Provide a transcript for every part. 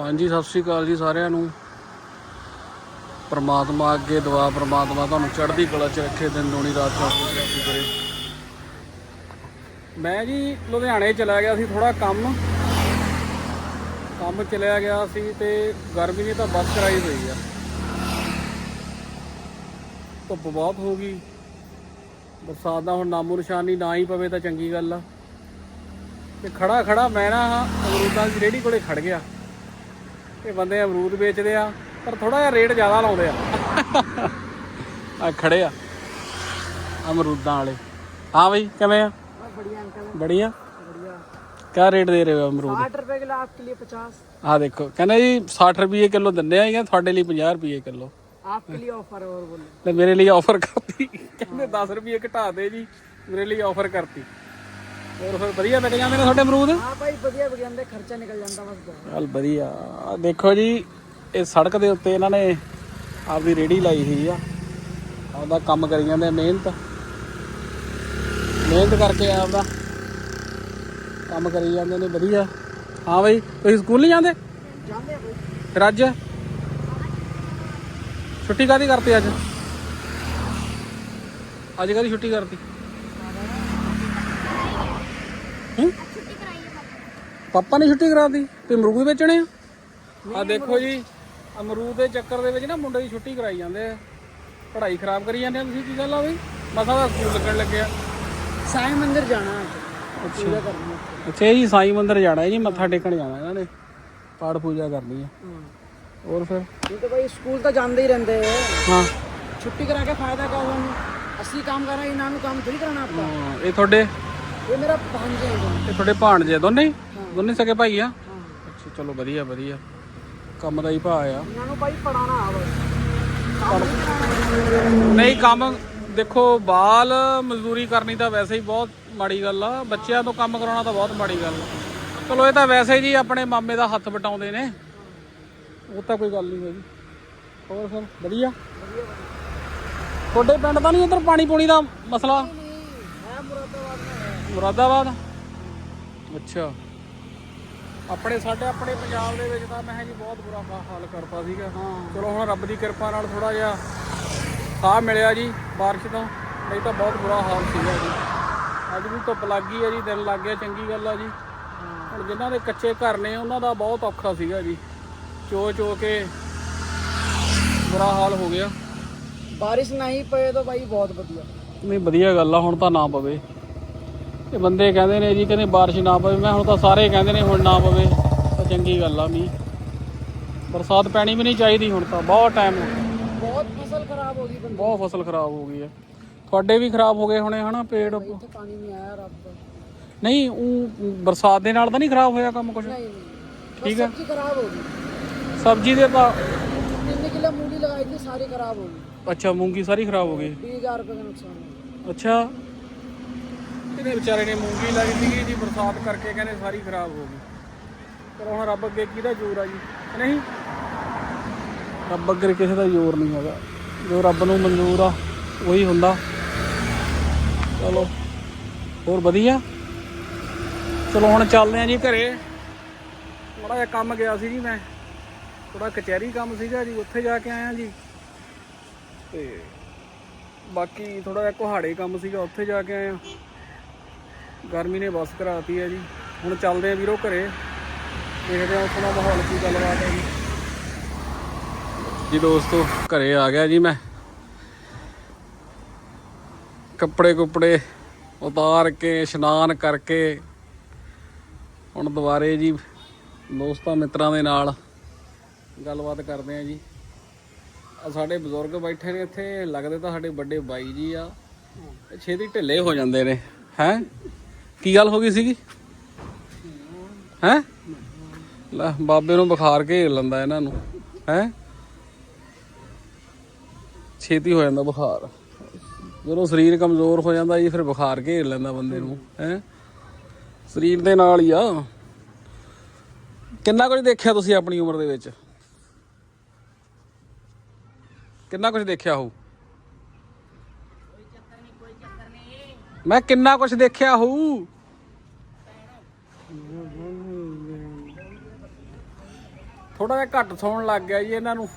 ਹਾਂਜੀ, ਸਤਿ ਸ੍ਰੀ ਅਕਾਲ ਜੀ ਸਾਰਿਆਂ ਨੂੰ। ਪਰਮਾਤਮਾ ਅੱਗੇ ਦੁਆ, ਪਰਮਾਤਮਾ ਤੁਹਾਨੂੰ ਚੜ੍ਹਦੀ ਕਲਾ 'ਚ ਰੱਖੇ, ਦਿਨ ਦੂਣੀ, ਰਾਤ ਚੌਕੀ ਕਰੇ। ਮੈਂ ਜੀ ਲੁਧਿਆਣੇ ਚਲਾ ਗਿਆ ਸੀ ਥੋੜਾ ਕੰਮ। ਕੰਮ ਚਲਿਆ ਗਿਆ ਸੀ ਤੇ ਗਰਮੀ ਨੇ ਤਾਂ ਬੱਸ ਕਰਾਈ ਹੋਈ ਆ। ਧੁੱਪ ਬਹੁਤ ਹੋ ਗਈ। ਬਰਸਾਤ ਦਾ ਹੁਣ ਨਾਮੋ ਨਿਸ਼ਾਨੀ ਨਾ ਹੀ ਪਵੇ ਤਾਂ ਚੰਗੀ ਗੱਲ ਆ। ਤੇ ਖੜਾ ਖੜਾ ਮੈਂ ਨਾ ਅਮਰੂਦਾਂ ਦੀ ਰੇਹੜੀ ਕੋਲੇ ਖੜ ਗਿਆ। ਤੇ ਬੰਦੇ ਅਮਰੂਦ ਵੇਚਦੇ ਆ ਪਰ ਥੋੜਾ ਜਿਹਾ ਰੇਟ ਜ਼ਿਆਦਾ ਲਾਉਂਦੇ ਆ। ਆ ਖੜੇ ਆ ਅਮਰੂਦਾਂ ਵਾਲੇ। ਹਾਂ ਬਈ ਕਿਵੇਂ ਆ? ਬੜੀਆਂ ਅੰਕਲ। ਬੜੀਆਂ? ਬੜੀਆਂ। ਕਿਆ ਰੇਟ ਦੇ ਰਹੇ ਹੋ ਅਮਰੂਦ? 60 ਰੁਪਏ ਕਿਲੋ ਆਪਕੇ ਲਈ 50 ਆ ਦੇਖੋ ਕਹਿੰਦਾ ਜੀ 60 ਰੁਪਏ ਕਿਲੋ ਦਿੰਦੇ ਆ ਜਾਂ ਤੁਹਾਡੇ ਲਈ 50 ਰੁਪਏ ਕਿਲੋ? ਆਪਕੇ ਲਈ ਆਫਰ ਹੋਰ ਬੋਲੇ। ਲੈ ਮੇਰੇ ਲਈ ਆਫਰ ਕਰਤੀ। ਕਹਿੰਦੇ 10 ਰੁਪਏ ਘਟਾ ਦੇ ਜੀ ਮੇਰੇ ਲਈ ਆਫਰ ਕਰਤੀ। ਹੋਰ ਫਿਰ ਵਧੀਆ ਵਿਕ ਜਾਂਦੇ ਨੇ ਤੁਹਾਡੇ ਦੇਖੋ ਜੀ ਇਹ ਸੜਕ ਦੇ ਉੱਤੇ ਮਿਹਨਤ। ਕਰਕੇ ਆਪਦਾ ਕੰਮ ਕਰੀ ਜਾਂਦੇ ਨੇ ਵਧੀਆ। ਹਾਂ ਬਈ ਤੁਸੀਂ ਸਕੂਲ ਨਹੀਂ ਜਾਂਦੇ? ਫਿਰ ਅੱਜ? ਛੁੱਟੀ ਕਾਦੀ ਕਰਤੀ ਅੱਜ? ਅੱਜ ਕਾਦੀ ਛੁੱਟੀ ਕਰਤੀ? ਪਾਪਾ ਨੇ ਛੁੱਟੀ ਕਰਾਤੀ ਤੇ ਅਮਰੂਦ ਵੇਚਣੇ ਆ? ਆ ਦੇਖੋ ਜੀ ਅਮਰੂਦ ਦੇ ਚੱਕਰ ਦੇ ਵਿੱਚ ਨਾ ਮੁੰਡੇ ਦੀ ਛੁੱਟੀ ਕਰਾਈ ਜਾਂਦੇ ਆ। ਪੜ੍ਹਾਈ ਖਰਾਬ ਕਰੀ ਜਾਂਦੇ ਆ ਤੁਸੀਂ ਕੀ ਗੱਲ ਆ ਬਈ? ਮਸਾ ਦਾ ਸਕੂਲ ਲੱਗਣ ਲੱਗਿਆ। ਸਾਈ ਮੰਦਿਰ ਜਾਣਾ ਪੂਜਾ ਅੱਛਾ ਜੀ ਸਾਈ ਮੰਦਿਰ ਜਾਣਾ ਜੀ ਮੱਥਾ ਟੇਕਣ ਜਾਣਾ ਇਹਨਾਂ ਨੇ। ਪਾਠ ਪੂਜਾ ਕਰਨੀ ਹੈ। ਹੋਰ ਫਿਰ? ਇਹ ਤਾਂ ਬਈ ਸਕੂਲ ਤਾਂ ਜਾਂਦੇ ਹੀ ਰਹਿੰਦੇ ਹਾਂ। ਛੁੱਟੀ ਕਰਾ ਕੇ ਫਾਇਦਾ ਕਾ ਹੋਣਾ ਅਸੀਂ ਕੰਮ ਕਰ ਇਹਨਾਂ ਨੂੰ ਕੰਮ ਥੋੜੀ ਕਰਾਣਾ ਆਪਾਂ। ਇਹ ਤੁਹਾਡੇ ਇਹ ਤੁਹਾਡੇ ਭਾਣਜੇ ਆ ਦੋਨੇ? ਦੋਨੇ ਸਕੇ ਭਾਈ ਆ? ਅੱਛਾ ਚਲੋ ਵਧੀਆ ਵਧੀਆ। ਕੰਮ ਦਾ ਹੀ ਭਾ ਆ। ਨਹੀਂ ਕੰਮ ਦੇਖੋ ਬਾਲ ਮਜ਼ਦੂਰੀ ਕਰਨੀ ਤਾਂ ਵੈਸੇ ਹੀ ਬਹੁਤ ਮਾੜੀ ਗੱਲ ਆ। ਬੱਚਿਆਂ ਤੋਂ ਕੰਮ ਕਰਾਉਣਾ ਤਾਂ ਬਹੁਤ ਮਾੜੀ ਗੱਲ ਆ। ਚਲੋ ਇਹ ਤਾਂ ਵੈਸੇ ਜੀ ਆਪਣੇ ਮਾਮੇ ਦਾ ਹੱਥ ਵਟਾਉਂਦੇ ਨੇ। ਉਹ ਤਾਂ ਕੋਈ ਗੱਲ ਨਹੀਂ ਜੀ ਹੋਰ ਸਰ ਵਧੀਆ। ਤੁਹਾਡੇ ਪਿੰਡ ਦਾ ਨਹੀਂ ਇੱਧਰ ਪਾਣੀ ਪੂਣੀ ਦਾ ਮਸਲਾ? ਮੁਰਾਦਾਬਾਦ। ਅੱਛਾ। ਆਪਣੇ ਸਾਡੇ ਆਪਣੇ ਪੰਜਾਬ ਦੇ ਵਿੱਚ ਤਾਂ ਮੈਂ ਜੀ ਬਹੁਤ ਬੁਰਾ ਹਾਲ ਕਰਤਾ ਸੀਗਾ। ਹਾਂ ਚਲੋ ਹੁਣ ਰੱਬ ਦੀ ਕਿਰਪਾ ਨਾਲ ਥੋੜਾ ਜਿਹਾ ਸਾਹ ਮਿਲਿਆ ਜੀ بارش ਤੋਂ। ਨਹੀਂ ਤਾਂ ਬਹੁਤ ਬੁਰਾ ਹਾਲ ਸੀਗਾ ਜੀ। ਅੱਜ ਵੀ ਧੁੱਪ ਲੱਗ ਗਈ ਹੈ ਜੀ ਦਿਨ ਲੱਗ ਗਿਆ ਚੰਗੀ ਗੱਲ ਆ ਜੀ। ਹੁਣ ਜਿਨ੍ਹਾਂ ਦੇ ਕੱਚੇ ਘਰ ਨੇ ਉਹਨਾਂ ਦਾ ਬਹੁਤ ਔਖਾ ਸੀਗਾ ਜੀ। ਚੋ ਚੋ ਕੇ ਬੁਰਾ ਹਾਲ ਹੋ ਗਿਆ। بارش ਨਹੀਂ ਪਏ ਤਾਂ ਬਾਈ ਬਹੁਤ ਵਧੀਆ। ਨਹੀਂ ਵਧੀਆ ਗੱਲ ਆ ਹੁਣ ਤਾਂ ਨਾ ਪਵੇ। ਤੇ ਬੰਦੇ ਕਹਿੰਦੇ ਨੇ ਜੀ ਕਹਿੰਦੇ ਬਾਰਿਸ਼ ਨਾ ਪਵੇ। ਮੈਂ ਹੁਣ ਤਾਂ ਸਾਰੇ ਕਹਿੰਦੇ ਨੇ ਹੁਣ ਨਾ ਪਵੇ। ਤਾਂ ਚੰਗੀ ਗੱਲ ਆ ਮੀ ਬਰਸਾਤ ਪੈਣੀ ਵੀ ਨਹੀਂ ਚਾਹੀਦੀ ਹੁਣ ਤਾਂ। ਬਹੁਤ ਟਾਈਮ ਹੋ ਗਿਆ। ਬਹੁਤ ਫਸਲ ਖਰਾਬ ਹੋ ਗਈ ਬੰਦੇ ਬਹੁਤ ਫਸਲ ਖਰਾਬ ਹੋ ਗਈ ਹੈ ਤੁਹਾਡੇ ਵੀ ਖਰਾਬ ਹੋ ਗਏ ਹੋਣੇ ਹਨਾ ਪੇੜ? ਇੱਥੇ ਪਾਣੀ ਨਹੀਂ ਆਇਆ ਰੱਬ ਨਹੀਂ ਉਹ ਬਰਸਾਤ ਦੇ ਨਾਲ ਤਾਂ ਨਹੀਂ ਖਰਾਬ ਹੋਇਆ ਕੰਮ ਕੁਝ ਠੀਕ ਹੈ ਸਬਜ਼ੀ ਖਰਾਬ ਹੋ ਗਈ। ਸਬਜ਼ੀ ਦੇ ਤਾਂ 3 ਕਿਲੋ ਮੂਲੀ ਲਗਾਈ ਸੀ ਸਾਰੀ ਖਰਾਬ ਹੋ ਗਈ। ਅੱਛਾ ਮੂੰਗੀ ਸਾਰੀ ਖਰਾਬ ਹੋ ਗਈ। 20000 ਰੁਪਏ ਦਾ ਨੁਕਸਾਨ ਅੱਛਾ। ਇਹਦੇ ਵਿਚਾਰੇ ਨੇ ਮੂੰਗੀ ਲਾਈ ਸੀਗੀ ਜੀ, ਬਰਸਾਤ ਕਰਕੇ ਕਹਿੰਦੇ ਸਾਰੀ ਖਰਾਬ ਹੋ ਗਈ। ਪਰ ਹੁਣ ਰੱਬ ਅੱਗੇ ਕਿਹਦਾ ਜ਼ੋਰ ਆ ਜੀ? ਨਹੀਂ। ਰੱਬ ਅੱਗੇ ਕਿਸੇ ਦਾ ਜ਼ੋਰ ਨਹੀਂ ਹੈਗਾ। ਜੋ ਰੱਬ ਨੂੰ ਮਨਜ਼ੂਰ ਆ, ਉਹੀ ਹੁੰਦਾ। ਚਲੋ, ਹੋਰ ਵਧੀਆ? ਚਲੋ, ਹੁਣ ਚੱਲਦੇ ਆ ਜੀ ਘਰੇ। ਥੋੜਾ ਜਿਹਾ ਕੰਮ ਗਿਆ ਸੀ ਜੀ ਮੈਂ। ਥੋੜਾ ਕਚਹਿਰੀ ਕੰਮ ਸੀਗਾ ਜੀ, ਉੱਥੇ ਜਾ ਕੇ ਆਇਆ ਜੀ। ਤੇ ਬਾਕੀ ਥੋੜਾ ਜਿਹਾ ਕੁਹਾੜੇ ਕੰਮ ਸੀਗਾ, ਉੱਥੇ ਜਾ ਕੇ ਆਇਆ। ਗਰਮੀ ਨੇ ਬਸ ਕਰਾਤੀ ਹੈ ਜੀ। ਹੁਣ ਚੱਲਦੇ ਆ ਵੀਰੋ ਘਰੇ। ਦੇਖਦੇ ਆ ਉਸਦਾ ਮਾਹੌਲ ਕੀ ਗੱਲਬਾਤ ਹੈ ਜੀ। ਜੀ ਦੋਸਤੋ, ਘਰੇ ਆ ਗਿਆ ਜੀ ਮੈਂ। ਕੱਪੜੇ ਕੁਪੜੇ ਉਤਾਰ ਕੇ, ਇਸ਼ਨਾਨ ਕਰਕੇ, ਹੁਣ ਦੁਬਾਰੇ ਜੀ ਦੋਸਤਾਂ ਮਿੱਤਰਾਂ ਦੇ ਨਾਲ ਗੱਲਬਾਤ ਕਰਦੇ ਆ ਜੀ। ਆ ਸਾਡੇ ਬਜ਼ੁਰਗ ਬੈਠੇ ਨੇ ਇੱਥੇ, ਲੱਗਦੇ ਤਾਂ ਸਾਡੇ ਵੱਡੇ ਬਾਈ ਜੀ ਆ। ਛੇਤੀ ਢਿੱਲੇ ਹੋ ਜਾਂਦੇ ਨੇ, ਹੈ? ਕੀ ਗੱਲ ਹੋ ਗਈ ਸੀਗੀ? ਹੈ? ਲੈ, ਬਾਬੇ ਨੂੰ ਬੁਖਾਰ ਘੇਰ ਲੈਂਦਾ ਇਹਨਾਂ ਨੂੰ, ਹੈ? ਛੇਤੀ ਹੋ ਜਾਂਦਾ ਬੁਖਾਰ। ਜਦੋਂ ਸਰੀਰ ਕਮਜ਼ੋਰ ਹੋ ਜਾਂਦਾ ਜੀ, ਫਿਰ ਬੁਖਾਰ ਘੇਰ ਲੈਂਦਾ ਬੰਦੇ ਨੂੰ, ਹੈ? ਸਰੀਰ ਦੇ ਨਾਲ ਹੀ ਆ। ਕਿੰਨਾ ਕੁਝ ਦੇਖਿਆ ਤੁਸੀਂ ਆਪਣੀ ਉਮਰ ਦੇ ਵਿੱਚ? ਕਿੰਨਾ ਕੁਝ ਦੇਖਿਆ ਹੋਊ? ਮੈਂ ਕਿੰਨਾ ਕੁਝ ਦੇਖਿਆ ਹੋਊ? ਥੋੜਾ ਜਿਹਾ ਘੱਟ ਸੌਣ ਲੱਗ ਗਿਆ ਜੀ ਇਹਨਾਂ ਨੂੰ।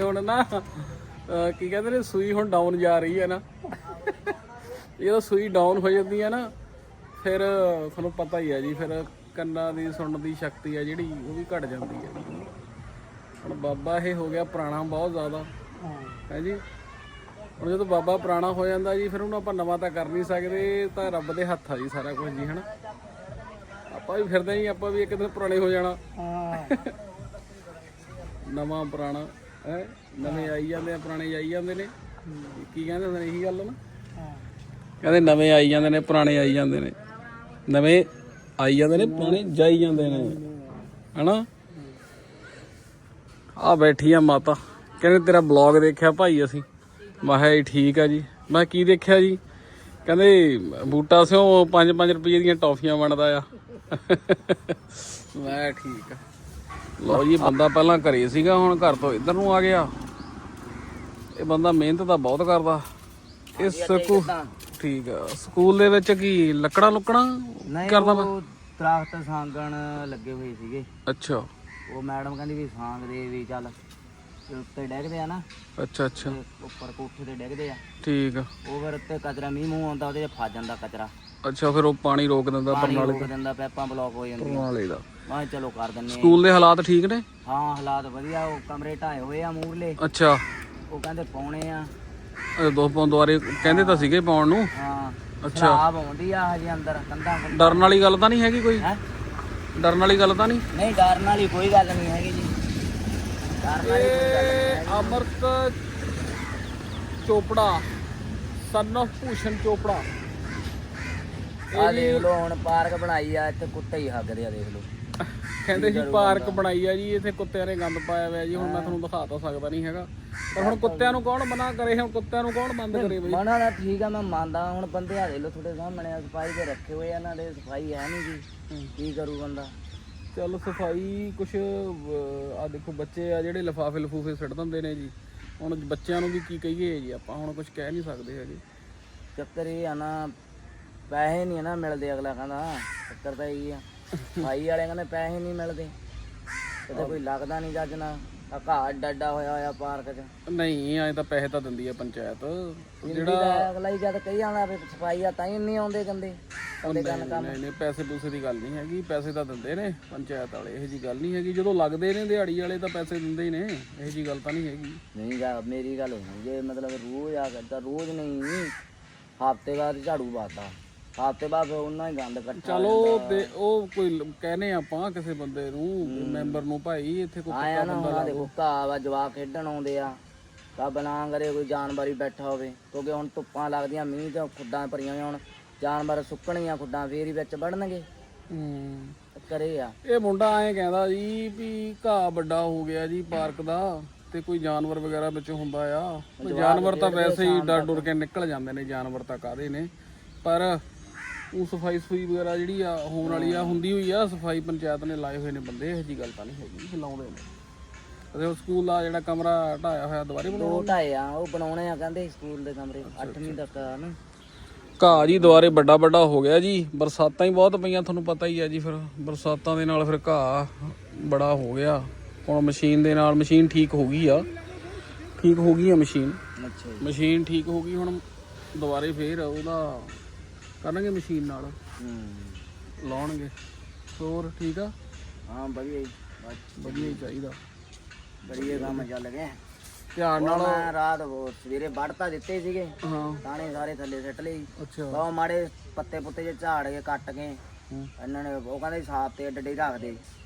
ਹੁਣ ਨਾ ਕੀ ਕਹਿੰਦੇ ਨੇ, ਸੂਈ ਹੁਣ ਡਾਊਨ ਜਾ ਰਹੀ ਹੈ ਨਾ। ਜਦੋਂ ਸੂਈ ਡਾਊਨ ਹੋ ਜਾਂਦੀ ਹੈ ਨਾ, ਫਿਰ ਤੁਹਾਨੂੰ ਪਤਾ ਹੀ ਹੈ ਜੀ, ਫਿਰ ਕੰਨਾਂ ਦੀ, ਸੁਣਨ ਦੀ ਸ਼ਕਤੀ ਹੈ ਜਿਹੜੀ, ਉਹ ਵੀ ਘਟ ਜਾਂਦੀ ਹੈ। ਹੁਣ ਬਾਬਾ ਇਹ ਹੋ ਗਿਆ ਪੁਰਾਣਾ ਬਹੁਤ ਜ਼ਿਆਦਾ। ਹੈ ਜੀ? ਹੁਣ ਜਦੋਂ ਬਾਬਾ ਪੁਰਾਣਾ ਹੋ ਜਾਂਦਾ ਜੀ, ਫਿਰ ਉਹਨੂੰ ਆਪਾਂ ਨਵਾਂ ਤਾਂ ਕਰ ਨਹੀਂ ਸਕਦੇ ਤਾਂ ਰੱਬ ਦੇ ਹੱਥ ਆ ਜੀ ਸਾਰਾ ਕੁਝ ਜੀ, ਹਨਾ? ਵੀ ਫਿਰਦੇ ਹੀ ਆਪਾਂ ਵੀ ਇੱਕ ਦਿਨ ਪੁਰਾਣੇ ਹੋ ਜਾਣਾ। ਹਾਂ। ਨਵਾਂ ਪੁਰਾਣਾ ਹੈ? ਨਵੇਂ ਆਈ ਜਾਂਦੇ ਆ ਪੁਰਾਣੇ ਜਾਈ ਜਾਂਦੇ ਨੇ। ਕੀ ਕਹਿੰਦੇ ਹੁੰਦੇ ਨੇ ਇਹੀ ਗੱਲ ਨਾ? ਕਹਿੰਦੇ ਨਵੇਂ ਆਈ ਜਾਂਦੇ ਨੇ ਪੁਰਾਣੇ ਆਈ ਜਾਂਦੇ ਨੇ। ਨਵੇਂ ਆਈ ਜਾਂਦੇ ਨੇ ਪੁਰਾਣੇ ਜਾਈ ਜਾਂਦੇ ਨੇ। ਹਨਾ? ਆ ਬੈਠੀ ਆ ਮਾਤਾ। ਕਹਿੰਦੇ ਤੇਰਾ ਬਲੌਗ ਦੇਖਿਆ ਭਾਈ ਅਸੀਂ? ਮੈਂ ਕਿਹਾ ਜੀ ਠੀਕ ਆ ਜੀ। ਮੈਂ ਕੀ ਦੇਖਿਆ ਜੀ? ਕਹਿੰਦੇ ਬੂਟਾ ਸਿਓ 5-5 ਰੁਪਏ ਦੀਆਂ ਟੌਫੀਆਂ ਵੰਡਦਾ ਆ। ਮੈਂ ਠੀਕ ਆ। ਲਓ ਜੀ ਬੰਦਾ ਪਹਿਲਾਂ ਘਰੇ ਸੀਗਾ ਹੁਣ ਘਰ ਤੋਂ ਇੱਧਰ ਨੂੰ ਆ ਗਿਆ। ਇਹ ਬੰਦਾ ਮਿਹਨਤ ਤਾਂ ਬਹੁਤ ਕਰਦਾ। ਇਹ ਸਕੂ ਠੀਕ ਆ। ਸਕੂਲ ਦੇ ਵਿੱਚ ਕੀ ਲੱਕੜਾਂ ਲੁੱਕੜਾਂ ਕਰਦਾ ਉਹ ਦਰਖਤ ਸਾਂਗਣ ਲੱਗੇ ਹੋਏ ਸੀਗੇ। ਅੱਛਾ। ਉਹ ਮੈਡਮ ਕਹਿੰਦੀ ਵੀ ਸਾਂਗ ਦੇ ਵੀ ਚੱਲ ਉੱਤੇ ਡੈਗਦੇ ਆ ਨਾ। ਅੱਛਾ ਅੱਛਾ। ਉੱਪਰ ਕੋਠੇ ਤੇ ਡੈਗਦੇ ਆ। ਠੀਕ ਆ। ਉਹ ਫਿਰ ਉੱਤੇ ਕਚਰਾ ਮੀਂਹ ਮੂੰਹ ਆਉਂਦਾ ਉਹਦੇ ਫਸ ਜਾਂਦਾ ਕਚਰਾ। ਅੱਛਾ ਫਿਰ ਉਹ ਪਾਣੀ ਰੋਕ ਦਿੰਦਾ ਪਾਣੀ ਬਰਨਾਲੇ ਰੋਕ ਦਿੰਦਾ ਪੈਪਾਂ ਬਲੌਕ ਹੋ ਜਾਂਦੀਆਂ। ਬਰਨਾਲੇ ਦਾ। ਮੈਂ ਕਿਹਾ ਚਲੋ ਕਰ ਦਿੰਨੇ ਆ ਸਕੂਲ ਦੇ ਹਾਲਾਤ ਠੀਕ ਨੇ? ਹਾਂ ਹਾਲਾਤ ਵਧੀਆ ਉਹ ਕਮਰੇ ਢਾਏ ਹੋਏ ਆ ਮੂਰਲੇ ਅੱਛਾ। ਉਹ ਕਹਿੰਦੇ ਪਾਉਣੇ ਆ। ਇਹ ਦੋ ਪੌਂ ਦੁਆਰੇ ਕਹਿੰਦੇ ਤਾਂ ਸੀਗੇ ਪਾਉਣ ਨੂੰ। ਹਾਂ ਅੱਛਾ। ਸ਼ਰਾਬ ਆਉਂਦੀ ਆ ਹਜੇ ਅੰਦਰ ਕੰਧਾਂ ਕੰਧਾਂ ਡਰਨ ਵਾਲੀ ਗੱਲ ਤਾਂ ਨਹੀਂ ਹੈਗੀ ਕੋਈ? ਹੈ? ਡਰਨ ਵਾਲੀ ਗੱਲ ਤਾਂ ਨਹੀਂ? ਨਹੀਂ ਡਰਨ ਵਾਲੀ ਕੋਈ ਗੱਲ ਨਹੀਂ ਹੈਗੀ ਜੀ। ਡਰਨ ਵਾਲੀ ਕੋਈ ਗੱਲ ਨਹੀਂ ਇਹ ਅਮਰਤ ਚੋਪੜਾ ਸਨ of ਭੂਸ਼ਣ ਚੋਪੜਾ। ਆ ਦੇਖ ਲਓ ਹੁਣ ਪਾਰਕ ਬਣਾਈ ਆ ਇੱਥੇ ਕੁੱਤੇ ਹੀ ਹੱਗਦੇ ਆ ਦੇਖ ਲਓ। ਕਹਿੰਦੇ ਸੀ ਪਾਰਕ ਬਣਾਈ ਆ ਜੀ ਇੱਥੇ ਕੁੱਤਿਆਂ ਨੇ ਗੰਦ ਪਾਇਆ ਹੋਇਆ ਜੀ ਹੁਣ ਮੈਂ ਤੁਹਾਨੂੰ ਦਿਖਾ ਤਾਂ ਸਕਦਾ ਨਹੀਂ ਹੈਗਾ। ਪਰ ਹੁਣ ਕੁੱਤਿਆਂ ਨੂੰ ਕੌਣ ਮਨਾ ਕਰੇ ਹੁਣ ਕੁੱਤਿਆਂ ਨੂੰ ਕੌਣ ਬੰਦ ਕਰੇ ਬਈ? ਮਨਾ ਦਾ ਠੀਕ ਆ ਮੈਂ ਮੰਨਦਾ ਹੁਣ ਬੰਦੇ ਆ ਦੇਖ ਲਓ ਤੁਹਾਡੇ ਸਾਹਮਣੇ ਆ, ਸਫ਼ਾਈ ਦੇ ਰੱਖੇ ਹੋਏ ਆ ਇਹਨਾਂ ਦੇ ਸਫ਼ਾਈ ਹੈ ਨਹੀਂ ਜੀ। ਕੀ ਕਰੂ ਬੰਦਾ? ਚੱਲ ਸਫ਼ਾਈ ਕੁਛ ਆ ਦੇਖੋ ਬੱਚੇ ਆ ਜਿਹੜੇ ਲਫਾਫੇ ਲਫੂਫੇ ਸਿੱਟ ਦਿੰਦੇ ਨੇ ਜੀ। ਹੁਣ ਬੱਚਿਆਂ ਨੂੰ ਵੀ ਕੀ ਕਹੀਏ ਜੀ ਆਪਾਂ ਹੁਣ ਕੁਝ ਕਹਿ ਨਹੀਂ ਸਕਦੇ ਹੈਗੇ। ਚੱਕਰ ਇਹ ਆ ਨਾ ਪੈਸੇ ਨਹੀਂ ਨਾ ਮਿਲਦੇ ਅਗਲਾ ਕਹਿੰਦਾ ਚੱਕਰ ਤਾਂ ਇਹੀ ਆ। ਸਫ਼ਾਈ ਵਾਲੇ ਕਹਿੰਦੇ ਪੈਸੇ ਨਹੀਂ ਮਿਲਦੇ। ਕਿਤੇ ਕੋਈ ਲੱਗਦਾ ਨਹੀਂ ਜੱਜ ਨਾ ਆ ਘਾਹ ਡੱਡਾ ਹੋਇਆ ਹੋਇਆ ਪਾਰਕ 'ਚ। ਨਹੀਂ ਐ ਤਾਂ ਪੈਸੇ ਤਾਂ ਦਿੰਦੀ ਆ ਪੰਚਾਇਤ। ਜਿਹੜਾ ਅਗਲਾ ਹੀ ਜਦ ਕਹੀ ਜਾਂਦਾ ਵੀ ਸਫ਼ਾਈ ਆ ਤਾਂ ਹੀ ਨਹੀਂ ਆਉਂਦੇ ਕੰਮ। ਨਹੀਂ ਨਹੀਂ ਪੈਸੇ ਪੂਸੇ ਦੀ ਗੱਲ ਨਹੀਂ ਹੈਗੀ ਪੈਸੇ ਤਾਂ ਦਿੰਦੇ ਨੇ ਪੰਚਾਇਤ ਵਾਲੇ ਇਹੋ ਜੀ ਗੱਲ ਨਹੀਂ ਹੈਗੀ। ਜਦੋਂ ਲੱਗਦੇ ਨੇ ਦਿਹਾੜੀ ਵਾਲੇ ਤਾਂ ਪੈਸੇ ਦਿੰਦੇ ਹੀ ਨੇ ਇਹੋ ਜੀ ਗੱਲ ਤਾਂ ਨਹੀਂ ਹੈਗੀ। ਨਹੀਂ ਗਾ ਮੇਰੀ ਗੱਲ ਨਹੀਂ ਜੇ ਮਤਲਬ ਰੋਜ਼ ਆ ਕਰਦਾ ਰੋਜ਼ ਨਹੀਂ ਹਫ਼ਤੇ ਬਾਅਦ ਝਾੜੂ ਬਾਤਾ ਹਫ਼ਤੇ ਬਾਅਦ ਫਿਰ ਉਹਨਾਂ ਹੀ ਗੰਦ ਇਕੱਠਾ ਚਲੋ ਤੇ ਉਹ ਕੋਈ ਕਹਿੰਦੇ ਆਪਾਂ ਕਿਸੇ ਬੰਦੇ ਨੂੰ ਮੈਂਬਰ ਨੂੰ ਭਾਈ ਇੱਥੇ ਕੋਈ ਆਇਆ ਨਾ ਉਹਨਾਂ ਦੇ ਘਾਹ ਵਾ ਜਵਾਕ ਖੇਡਣ ਆਉਂਦੇ ਆ। ਰੱਬ ਨਾ ਕਰੇ ਕੋਈ ਜਾਨਵਰ ਹੀ ਬੈਠਾ ਹੋਵੇ ਕਿਉਂਕਿ ਹੁਣ ਧੁੱਪਾਂ ਲੱਗਦੀਆਂ ਮੀਂਹ ਤੇ ਖੁੱਡਾਂ ਭਰੀਆਂ ਹੋਈਆਂ ਹੁਣ ਜਾਨਵਰ ਸੁੱਕਣੀਆਂ ਖੁੱਡਾਂ ਫੇਰ ਹੀ ਵਿੱਚ ਵੜਨਗੇ। ਹੂੰ। ਕਰੇ ਆ। ਇਹ ਮੁੰਡਾ ਐਂ ਕਹਿੰਦਾ ਜੀ ਵੀ ਘਾਹ ਵੱਡਾ ਹੋ ਗਿਆ ਜੀ ਪਾਰਕ ਦਾ ਤੇ ਕੋਈ ਜਾਨਵਰ ਵਗੈਰਾ ਵਿੱਚ ਹੁੰਦਾ ਆ। ਜਾਨਵਰ ਤਾਂ ਵੈਸੇ ਹੀ ਡਰ ਡੁਰ ਕੇ ਨਿਕਲ ਜਾਂਦੇ ਨੇ ਜਾਨਵਰ ਤਾਂ ਕਾਦੇ ਨੇ। ਪਰ ਉਹ ਸਫ਼ਾਈ ਸਫ਼ਾਈ ਵਗੈਰਾ ਜਿਹੜੀ ਆ ਹੋਣ ਵਾਲੀ ਆ ਹੁੰਦੀ ਹੋਈ ਆ ਸਫ਼ਾਈ ਪੰਚਾਇਤ ਨੇ ਲਾਏ ਹੋਏ ਨੇ ਬੰਦੇ ਇਹੋ ਜੀ ਗੱਲ ਤਾਂ ਨਹੀਂ ਹੈਗੀ ਲਾਉਂਦੇ ਨੇ। ਤੇ ਉਹ ਸਕੂਲ ਦਾ ਜਿਹੜਾ ਕਮਰਾ ਢਾਇਆ ਹੋਇਆ ਦੁਬਾਰੇ ਬਣਾਉਣਾ? ਢਾਏ ਆ ਉਹ ਬਣਾਉਣੇ ਆ ਕਹਿੰਦੇ ਸਕੂਲ ਦੇ ਕਮਰੇ 8ਵੀਂ ਤੱਕ ਆ ਨਾ। ਘਾਹ ਜੀ ਦੁਆਰੇ ਵੱਡਾ ਵੱਡਾ ਹੋ ਗਿਆ ਜੀ ਬਰਸਾਤਾਂ ਹੀ ਬਹੁਤ ਪਈਆਂ ਤੁਹਾਨੂੰ ਪਤਾ ਹੀ ਹੈ ਜੀ ਫਿਰ ਬਰਸਾਤਾਂ ਦੇ ਨਾਲ ਫਿਰ ਘਾਹ ਬੜਾ ਹੋ ਗਿਆ। ਹੁਣ ਮਸ਼ੀਨ ਦੇ ਨਾਲ ਮਸ਼ੀਨ ਠੀਕ ਹੋ ਗਈ ਆ ਠੀਕ ਹੋ ਗਈ ਆ ਮਸ਼ੀਨ। ਅੱਛਾ ਜੀ। ਮਸ਼ੀਨ ਠੀਕ ਹੋ ਗਈ ਹੁਣ ਦੁਬਾਰੇ ਫੇਰ ਉਹਦਾ ਕਰਨਗੇ ਮਸ਼ੀਨ ਨਾਲ। ਹੂੰ। ਲਾਉਣਗੇ। ਹੋਰ ਠੀਕ ਆ? ਹਾਂ ਵਧੀਆ ਜੀ। ਬਸ ਵਧੀਆ ਹੀ ਚਾਹੀਦਾ। ਬੜੀਏ ਕੰਮ ਚੱਲ ਗਏ ਧਿਆਨ ਨਾਲ ਮੈਂ ਰਾਤ ਉਹ ਸਵੇਰੇ ਵੜਤਾ ਦਿੱਤੇ ਸੀਗੇ। ਹਾਂ। ਦਾਣੇ ਸਾਰੇ ਥੱਲੇ ਸਿੱਟ ਲਈ ਅੱਛਾ। ਬਹੁਤ ਮਾੜੇ ਪੱਤੇ ਪੁੱਤੇ ਜੇ ਝਾੜ ਕੇ ਕੱਟ ਕੇ ਹੂੰ। ਇਹਨਾਂ ਨੇ ਉਹ ਕਹਿੰਦੇ ਸਾਫ਼ ਤੇ ਡੱਡੇ ਰੱਖ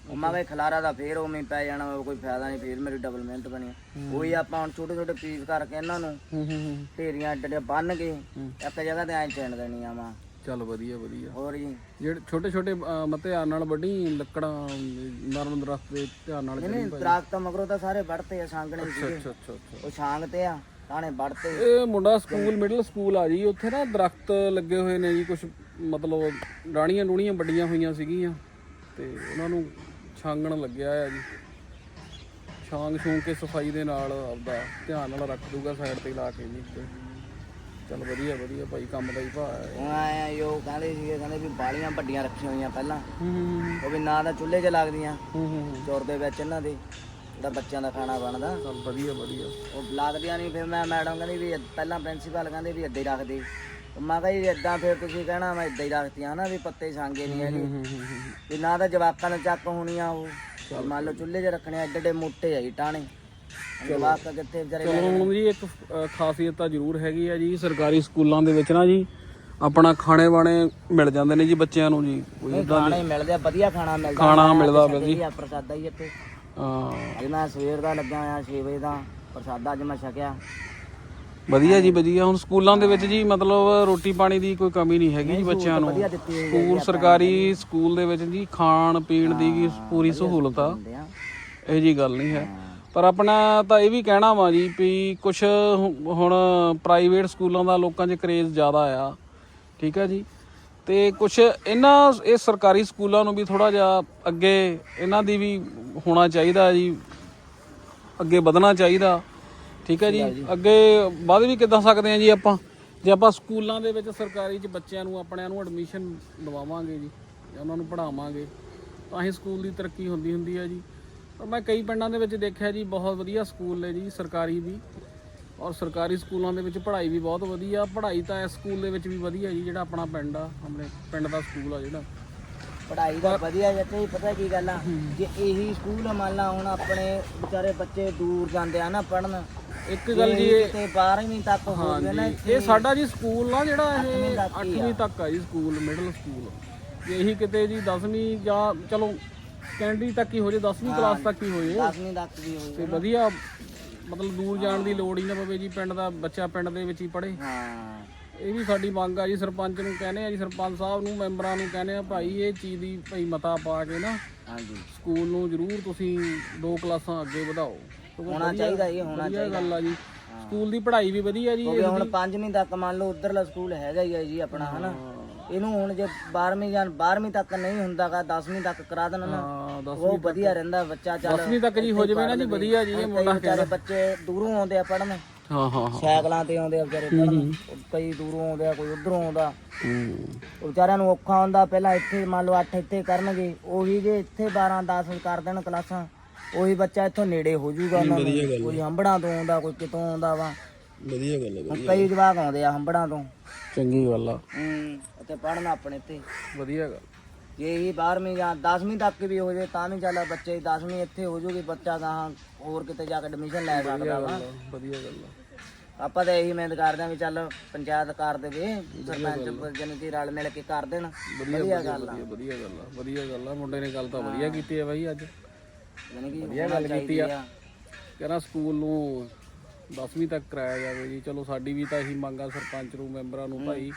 ਉਮਾ ਵੇ ਖਲਾਰਾ ਦਾ ਫੇਰ ਉਵੇਂ ਪੈ ਜਾਣਾ ਕੋਈ ਫਾਇਦਾ ਨਹੀਂ ਫੇਰ ਮੇਰੀ ਡਬਲ ਮਿਹਨਤ ਬਣੀ ਉਹੀ ਆਪਾਂ ਹੁਣ ਛੋਟੇ ਛੋਟੇ ਪੀਸ ਕਰਕੇ ਇਹਨਾਂ ਨੂੰ ਹੂੰ ਹੂੰ ਹੂੰ। ਢੇਰੀਆਂ ਡੱਡੇ ਬੰਨ ਕੇ ਇੱਕ ਜਗ੍ਹਾ ਤੇ ਐਂ ਚਿਣ ਦੇਣੀਆਂ ਵਾ। ਚੱਲ ਵਧੀਆ ਵਧੀਆ। ਹੋਰ ਜੀ? ਜਿਹੜੇ ਛੋਟੇ ਛੋਟੇ ਮਤਿਆਨ ਨਾਲ ਵੱਡੀ ਲੱਕੜਾਂ ਨਰਮ ਦਰਖਤ ਦੇ ਧਿਆਨ ਨਾਲ ਨਹੀਂ ਦਰਖਤ ਮਗਰੋਂ ਤਾਂ ਸਾਰੇ ਵੜਤੇ ਆ ਸਾਂਗਣੇ ਸੀਗੇ। ਅੱਛਾ ਅੱਛਾ ਅੱਛਾ। ਉਹ ਛਾਂਗ ਤੇ ਆ ਤਾਣੇ ਵੜਤੇ ਇਹ ਮੁੰਡਾ ਸਕੂਲ ਮਿਡਲ ਸਕੂਲ ਆ ਜੀ ਉੱਥੇ ਨਾ ਦਰਖਤ ਲੱਗੇ ਹੋਏ ਨੇ ਜੀ ਕੁਝ ਮਤਲਬ ਡਾਣੀਆਂ ਡੂਣੀਆਂ ਵੱਡੀਆਂ ਹੋਈਆਂ ਸੀਗੀਆਂ। ਤੇ ਉਹਨਾਂ ਨੂੰ ਛਾਂਗਣ ਲੱਗਿਆ ਆ ਜੀ। ਛਾਂਗ ਛੂੰਗ ਕੇ ਸਫ਼ਾਈ ਦੇ ਨਾਲ ਆਪਦਾ ਧਿਆਨ ਨਾਲ ਰੱਖ ਦੂਗਾ ਸਾਈਡ ਤੇ ਲਾ ਕੇ ਜੀ ਚਲ ਵਧੀਆ ਵਧੀਆ ਭਾਈ ਕੰਮ ਦਾ ਹੀ ਭਾ ਹੁਣ ਆਇਆ ਯੋ ਕਹਿੰਦੇ ਸੀਗੇ ਕਹਿੰਦੇ ਵੀ ਬਾਲੀਆਂ ਵੱਡੀਆਂ ਰੱਖੀਆਂ ਹੋਈਆਂ ਪਹਿਲਾਂ। ਉਹ ਵੀ ਨਾ ਤਾਂ ਚੁੱਲ੍ਹੇ 'ਚ ਲੱਗਦੀਆਂ। ਚੌਰ ਦੇ ਵਿੱਚ ਇਹਨਾਂ ਦੇ ਜਿਹੜਾ ਬੱਚਿਆਂ ਦਾ ਖਾਣਾ ਬਣਦਾ। ਚਲ ਵਧੀਆ ਵਧੀਆ। ਉਹ ਲੱਗਦੀਆਂ ਨਹੀਂ ਫਿਰ ਮੈਂ ਮੈਡਮ ਕਹਿੰਦੀ ਵੀ ਪਹਿਲਾਂ ਪ੍ਰਿੰਸੀਪਲ ਕਹਿੰਦੇ ਵੀ ਹੀ ਰੱਖਦੇ। ਮੈਂ ਕਿਹਾ ਜੀ ਇਦਾਂ ਫਿਰ ਤੁਸੀਂ ਕਹਿਣਾ ਮੈਂ ਇੱਦਾਂ ਹੀ ਰੱਖਤੀਆਂ ਨਾ ਵੀ ਪੱਤੇ ਛਾਂਗੇ ਨਹੀਂ ਹੈਗੇ। ਵੀ ਨਾ ਤਾਂ ਜਵਾਕਾਂ ਨੂੰ ਚੱਕ ਹੋਣੀਆਂ ਉਹ। ਵੀ ਮੰਨ ਲਓ ਚੁੱਲ੍ਹੇ 'ਚ ਰੱਖਣੇ ਐਡੇ ਐਡੇ ਮੋਟੇ ਆ ਜੀ ਟਾਣੇ ਜਵਾਕ ਕਿੱਥੇ ਵਿਚਾਰੇ ਚਲੋ ਹੁਣ ਜੀ ਇੱਕ ਅ, ਖਾਸੀਅਤ ਤਾਂ ਜ਼ਰੂਰ ਹੈਗੀ ਆ ਜੀ ਸਰਕਾਰੀ ਸਕੂਲਾਂ ਦੇ ਵਿੱਚ ਨਾ ਜੀ ਆਪਣਾ ਖਾਣੇ ਬਾਣੇ ਮਿਲ ਜਾਂਦੇ ਨੇ ਜੀ ਬੱਚਿਆਂ ਨੂੰ ਜੀ। ਕੋਈ ਨਹੀਂ, ਖਾਣਾ ਹੀ ਮਿਲਦੇ ਆ ਵਧੀਆ ਖਾਣਾ ਮਿਲਦਾ। ਖਾਣਾ ਮਿਲਦਾ ਵਧੀਆ ਵਧੀਆ ਪ੍ਰਸਾਦਾ ਹੀ ਇੱਥੇ। ਹਾਂ। ਅੱਜ ਮੈਂ ਸਵੇਰ ਦਾ ਲੱਗਾ ਹੋਇਆ 6 ਵਜੇ ਦਾ ਪ੍ਰਸਾਦਾ ਅੱਜ ਮੈਂ ਛਕਿਆ। ਵਧੀਆ ਜੀ ਵਧੀਆ। ਹੁਣ ਸਕੂਲਾਂ ਦੇ ਵਿੱਚ ਜੀ ਮਤਲਬ ਰੋਟੀ ਪਾਣੀ ਦੀ ਕੋਈ ਕਮੀ ਨਹੀਂ ਹੈਗੀ ਜੀ ਬੱਚਿਆਂ ਨੂੰ। ਵਧੀਆ ਦਿੱਤੀ ਹੋਈ ਸਕੂਲ ਸਰਕਾਰੀ ਸਕੂਲ ਦੇ ਵਿੱਚ ਜੀ ਖਾਣ ਪੀਣ ਦੀ ਕੀ ਪੂਰੀ ਸਹੂਲਤ ਆ। ਇਹ ਜੀ ਗੱਲ ਨਹੀਂ ਹੈ। ਪਰ ਆਪਣਾ ਤਾਂ ਇਹ ਵੀ ਕਹਿਣਾ ਵਾ ਜੀ ਵੀ ਕੁਝ ਹੁਣ ਪ੍ਰਾਈਵੇਟ ਸਕੂਲਾਂ ਦਾ ਲੋਕਾਂ 'ਚ ਕਰੇਜ਼ ਜ਼ਿਆਦਾ ਆ। ਠੀਕ ਹੈ ਜੀ? ਤੇ ਕੁਝ ਇਹਨਾਂ ਇਹ ਸਰਕਾਰੀ ਸਕੂਲਾਂ ਨੂੰ ਵੀ ਥੋੜਾ ਜਿਹਾ ਅੱਗੇ ਇਹਨਾਂ ਦੀ ਵੀ ਹੋਣਾ ਚਾਹੀਦਾ ਜੀ। ਅੱਗੇ ਵਧਣਾ ਚਾਹੀਦਾ। ਠੀਕ ਹੈ ਜੀ? ਅੱਗੇ ਵੱਧ ਵੀ ਕਿੱਦਾਂ ਸਕਦੇ ਆ ਜੀ ਆਪਾਂ? ਜੇ ਆਪਾਂ ਸਕੂਲਾਂ ਦੇ ਵਿੱਚ ਸਰਕਾਰੀ 'ਚ ਬੱਚਿਆਂ ਨੂੰ ਆਪਣਿਆਂ ਨੂੰ ਐਡਮਿਸ਼ਨ ਦਵਾਵਾਂਗੇ ਜੀ ਜਾਂ ਉਹਨਾਂ ਨੂੰ ਪੜ੍ਹਾਵਾਂਗੇ ਤਾਂ ਹੀ ਸਕੂਲ ਦੀ ਤਰੱਕੀ ਹੁੰਦੀ ਹੁੰਦੀ ਹੈ ਜੀ। ਪਰ ਮੈਂ ਕਈ ਪਿੰਡਾਂ ਦੇ ਵਿੱਚ ਦੇਖਿਆ ਜੀ ਬਹੁਤ ਵਧੀਆ ਸਕੂਲ ਨੇ ਜੀ ਸਰਕਾਰੀ ਵੀ। ਔਰ ਸਰਕਾਰੀ ਸਕੂਲਾਂ ਦੇ ਵਿੱਚ ਪੜ੍ਹਾਈ ਵੀ ਬਹੁਤ ਵਧੀਆ। ਪੜ੍ਹਾਈ ਤਾਂ ਇਸ ਸਕੂਲ ਦੇ ਵਿੱਚ ਵੀ ਵਧੀਆ ਜੀ ਜਿਹੜਾ ਆਪਣਾ ਪਿੰਡ ਆ ਆਪਣੇ ਪਿੰਡ ਦਾ ਸਕੂਲ ਆ ਜਿਹੜਾ। ਪੜ੍ਹਾਈ ਦਾ ਵਧੀਆ ਜਿੱਥੇ ਹੀ ਪਤਾ ਕੀ ਗੱਲ ਆ ਜੇ ਇਹੀ ਸਕੂਲ ਮੰਨ ਲਾ ਹੁਣ ਆਪਣੇ ਵਿਚਾਰੇ ਬੱਚੇ ਦੂਰ ਜਾਂਦੇ ਆ ਨਾ ਪੜਨ ਇੱਕ ਗੱਲ ਜੀ ਇਹ- ਤੇ 12ਵੀਂ ਤੱਕ ਹੋ ਗਏ ਨਾ ਇਹ ਸਾਡਾ ਜੀ ਸਕੂਲ ਆ ਜਿਹੜਾ ਇਹ ਤੱਕ ਹੀ 8ਵੀਂ ਤੱਕ ਆ ਜੀ ਸਕੂਲ ਮਿਡਲ ਸਕੂਲ ਇਹੀ ਕਿਤੇ ਜੀ 10ਵੀਂ ਜਾਂ ਚਲੋ ਸੈਕੰਡਰੀ ਤੱਕ ਹੀ ਹੋ ਜੇ 10ਵੀਂ ਕਲਾਸ ਤੱਕ ਹੀ ਹੋ ਜੇ। 10ਵੀਂ ਤੱਕ ਵੀ ਹੋਈ ਤੇ ਵਧੀਆ ਮਤਲਬ ਦੂਰ ਜਾਣ ਦੀ ਲੋੜ ਹੀ ਨਾ ਪਵੇ ਜੀ ਪਿੰਡ ਦਾ ਬੱਚਾ ਪਿੰਡ ਦੇ ਵਿੱਚ ਹੀ ਪੜ੍ਹੇ। ਹਾਂ। ਇਹ ਵੀ ਸਾਡੀ ਮੰਗ ਆ ਜੀ ਸਰਪੰਚ ਨੂੰ ਕਹਿੰਦੇ ਆ ਜੀ ਸਰਪੰਚ ਸਾਹਿਬ ਨੂੰ ਮੈਂਬਰਾਂ ਨੂੰ ਕਹਿੰਦੇ ਆ ਭਾਈ ਇਹ ਚੀਜ਼ ਦੀ ਭਾਈ ਮਤਾ ਪਾ ਕੇ ਨਾ ਹਾਂਜੀ। ਸਕੂਲ ਨੂੰ ਜ਼ਰੂਰ ਤੁਸੀਂ ਦੋ ਕਲਾਸਾਂ ਅੱਗੇ ਵਧਾਓ। ਕਿਉਂਕਿ ਹੋਣਾ ਚਾਹੀਦਾ ਇਹ ਹੋਣਾ ਵਧੀਆ ਗੱਲ ਆ ਜੀ। ਸਕੂਲ ਦੀ ਪੜ੍ਹਾਈ ਵੀ ਵਧੀਆ ਜੀ ਕਿਉਂਕਿ ਹੁਣ 5ਵੀਂ ਤੱਕ ਮੰਨ ਲਓ ਉਧਰਲਾ ਸਕੂਲ ਹੈਗਾ ਹੀ ਹੈ ਜੀ ਆਪਣਾ ਹਨਾ। ਇਹਨੂੰ ਹੁਣ ਜੇ 12ਵੀਂ ਜਾਂ 12ਵੀਂ ਤੱਕ ਨਹੀਂ ਹੁੰਦਾਗਾ 10ਵੀਂ ਤੱਕ ਕਰਾ ਦੇਣ ਨਾ। ਹਾਂ ਦਸ ਉਹ ਵਧੀਆ ਰਹਿੰਦਾ ਬੱਚਾ ਚੱਲ 10ਵੀਂ ਤੱਕ ਜੀ ਹੋ ਜਾਵੇ ਨਾ ਜੀ ਵਧੀਆ ਜੀ ਇਹ ਮੁੰਡਾ ਵਿਚਾਰੇ ਬੱਚੇ ਦੂਰੋਂ ਆਉਂਦੇ ਆ ਪੜਨ ਹਾਂ ਹਾਂ ਹਾਂ। ਸਾਈਕਲਾਂ ਤੇ ਆਉਂਦੇ ਆ ਵਿਚਾਰੇ ਪੜਨ ਕਈ ਦੂਰੋਂ ਆਉਂਦੇ ਆ ਕੋਈ ਉਧਰੋਂ ਆਉਂਦਾ। ਹੂੰ। ਉਹ ਵਿਚਾਰਿਆਂ ਨੂੰ ਔਖਾ ਹੁੰਦਾ ਪਹਿਲਾਂ ਇੱਥੇ ਮੰਨ ਲਓ 8 ਇੱਥੇ ਕਰਨਗੇ ਉਹੀ ਜੇ ਇੱਥੇ 12 10 ਕਰ ਦੇਣ ਕਲਾਸਾਂ। ਉਹੀ ਬੱਚਾ ਇੱਥੋਂ ਨੇੜੇ ਹੋ ਜਾਊਗਾ ਉਹਨਾਂ ਨੂੰ। ਕੋਈ ਹੰਬੜਾਂ ਤੋਂ ਆਉਂਦਾ ਕੋਈ ਕਿਤੋਂ ਆਉਂਦਾ ਵਾ। ਵਧੀਆ ਗੱਲ ਹੈ ਹੁਣ ਕਈ ਜਵਾਕ ਆਉਂਦੇ ਆ ਹੰਬੜਾਂ ਤੋਂ। ਚੰਗੀ ਗੱਲ ਆ। ਹੂੰ ਅਤੇ ਪੜਨ ਆਪਣੇ ਤੇ। ਵਧੀਆ ਗੱਲ। ਜੇ ਹੀ 12ਵੀਂ ਜਾਂ 10ਵੀਂ ਤੱਕ ਵੀ ਹੋ ਜੇ ਤਾਂ ਵੀ ਚੱਲ ਬੱਚੇ 10ਵੀਂ ਇੱਥੇ ਹੋ ਜੂਗੀ ਬੱਚਾ ਗਾਹਾਂ ਹੋਰ ਕਿਤੇ ਜਾ ਕੇ ਐਡਮਿਸ਼ਨ ਲੈ ਸਕਦਾ ਵਾ। ਵਧੀਆ ਗੱਲ ਆ। ਆਪਾਂ ਤਾਂ ਇਹੀ ਮਿਹਨਤ ਕਰਦੇ ਆਂ ਵੀ ਚੱਲ ਪੰਚਾਇਤ ਕਰ ਦੇਵੇ ਸਰਪੰਚ ਜਨ ਕੀ ਰਲ ਮਿਲ ਕੇ ਕਰ ਦੇਣ। ਵਧੀਆ ਗੱਲ ਆ। ਵਧੀਆ ਵਧੀਆ ਗੱਲ ਆ ਵਧੀਆ ਗੱਲ ਆ। ਮੁੰਡੇ ਨੇ ਗੱਲ ਤਾਂ ਵਧੀਆ ਕੀਤੀ ਹੈ ਬਾਈ ਅੱਜ। ਯਾਨੀ ਕਿ ਵਧੀਆ ਗੱਲ ਕੀਤੀ ਆ। ਕਹਿੰਦਾ ਸਕੂਲ ਨੂੰ 10ਵੀਂ ਤੱਕ ਕਰਾਇਆ ਜਾਵੇ ਜੀ। ਚਲੋ ਸਾਡੀ ਵੀ ਤਾਂ ਇਹੀ ਮੰਗ ਆ ਸਰਪੰਚ ਨੂੰ ਮੈਂਬਰਾਂ ਨੂੰ ਭਾਈ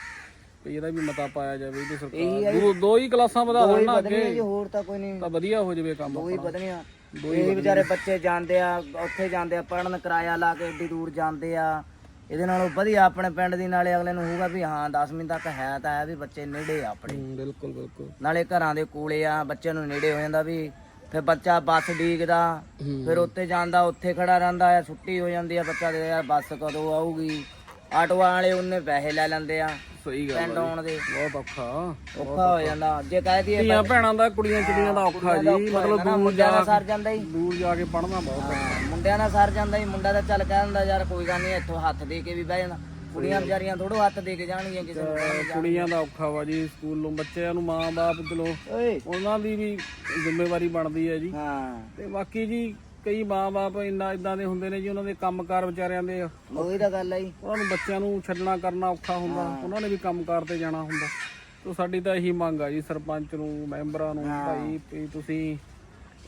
ਵੀ ਇਹਦਾ ਵੀ ਮਤਾ ਪਾਇਆ ਜਾਵੇ ਇਹਦੀ ਸਰਕਾਰ ਦੋ ਦੋ ਹੀ ਕਲਾਸਾਂ ਵਧਾ ਦੇਣ ਨਾ ਅੱਗੇ। ਜੀ ਹੋਰ ਤਾਂ ਕੋਈ ਨਹੀਂ। ਤਾਂ ਵਧੀਆ ਹੋ ਜਾਵੇ ਕੰਮ ਕੋਈ ਵਧਣੀਆਂ। ਇਹ ਵਿਚਾਰੇ ਬੱਚੇ ਜਾਂਦੇ ਆ ਉੱਥੇ ਜਾਂਦੇ ਆ ਪੜਨ ਕਿਰਾਇਆ ਲਾ ਕੇ ਏਡੀ ਦੂਰ ਜਾਂਦੇ ਆ। ਇਹਦੇ ਨਾਲੋਂ ਵਧੀਆ ਆਪਣੇ ਪਿੰਡ ਦੀ ਨਾਲੇ ਅਗਲੇ ਨੂੰ ਹੋਊਗਾ ਵੀ ਹਾਂ 10ਵੀਂ ਤੱਕ ਹੈ ਤਾਂ ਹੈ ਵੀ ਬੱਚੇ ਨੇੜੇ ਆ ਆਪਣੇ। ਹੂੰ, ਬਿਲਕੁਲ ਬਿਲਕੁਲ। ਨਾਲੇ ਘਰਾਂ ਦੇ ਕੋਲੇ ਆ ਬੱਚਿਆਂ ਨੂੰ ਨੇੜੇ ਹੋ ਜਾਂਦਾ ਵੀ ਫਿਰ ਬੱਚਾ ਬੱਸ ਡੀਕਦਾ ਫਿਰ ਉੱਤੇ ਜਾਂਦਾ ਉੱਥੇ ਖੜਾ ਰਹਿੰਦਾ ਆ ਛੁੱਟੀ ਹੋ ਜਾਂਦੀ ਆ ਬੱਚਾ ਦੇ ਯਾਰ ਬੱਸ ਕਦੋਂ ਆਊਗੀ? ਆਟੋ ਵਾਲੇ ਉਹਨੇ ਪੈਸੇ ਲੈ ਲੈਂਦੇ ਆ ਸਹੀ ਗੱਲ ਪਿੰਡ ਆਉਣ ਦੇ। ਬਹੁਤ ਔਖਾ ਔਖਾ ਹੋ ਜਾਂਦਾ। ਜੇ ਕਹਿ ਦਈਏ ਧੀਆਂ ਭੈਣਾਂ ਦਾ ਕੁੜੀਆਂ ਚਿੜੀਆਂ ਦਾ ਔਖਾ ਜੀ। ਮਤਲਬ ਦੂਰ ਮੁੰਡਿਆਂ ਦਾ ਸਰ ਜਾਂਦਾ ਹੀ। ਦੂਰ ਜਾ ਕੇ ਪੜ੍ਹਨਾ ਬਹੁਤ ਮੁੰਡਿਆਂ ਦਾ ਸਰ ਜਾਂਦਾ ਹੀ। ਮੁੰਡਾ ਤਾਂ ਚੱਲ ਕਹਿ ਦਿੰਦਾ ਯਾਰ ਕੋਈ ਗੱਲ ਨਹੀਂ ਇੱਥੋਂ ਹੱਥ ਦੇ ਕੇ ਵੀ ਬਹਿ ਜਾਂਦਾ। ਕੁੜੀਆਂ ਵਿਚਾਰੀਆਂ ਥੋੜੋ ਹੱਥ ਦੇ ਕੇ ਜਾਣਗੀਆਂ ਕਿਸੇ ਨੂੰ ਕੁੜੀਆਂ ਦਾ ਔਖਾ ਵਾ ਜੀ ਸਕੂਲ ਨੂੰ ਬੱਚਿਆਂ ਨੂੰ ਮਾਂ-ਬਾਪ ਚਲੋ ਓਏ। ਉਹਨਾਂ ਦੀ ਵੀ ਜ਼ਿੰਮੇਵਾਰੀ ਬਣਦੀ ਹੈ ਜੀ। ਹਾਂ। ਤੇ ਬਾਕੀ ਜੀ ਕਈ ਮਾਂ-ਬਾਪ ਇੰਨਾ ਇਦਾਂ ਦੇ ਹੁੰਦੇ ਨੇ ਜੀ ਉਹਨਾਂ ਦੇ ਕੰਮਕਾਰ ਵਿਚਾਰਿਆਂ ਦੇ। ਉਹੀ ਤਾਂ ਗੱਲ ਹੈ ਜੀ। ਉਹਨਾਂ ਨੂੰ ਬੱਚਿਆਂ ਨੂੰ ਛੱਡਣਾ ਕਰਨਾ ਔਖਾ ਹੁੰਦਾ ਉਹਨਾਂ ਨੇ ਵੀ ਕੰਮਕਾਰ ਤੇ ਜਾਣਾ ਹੁੰਦਾ। ਤੋ ਸਾਡੀ ਤਾਂ ਇਹੀ ਮੰਗ ਆ ਜੀ ਸਰਪੰਚ ਨੂੰ ਮੈਂਬਰਾਂ ਨੂੰ ਭਾਈ ਵੀ ਤੁਸੀਂ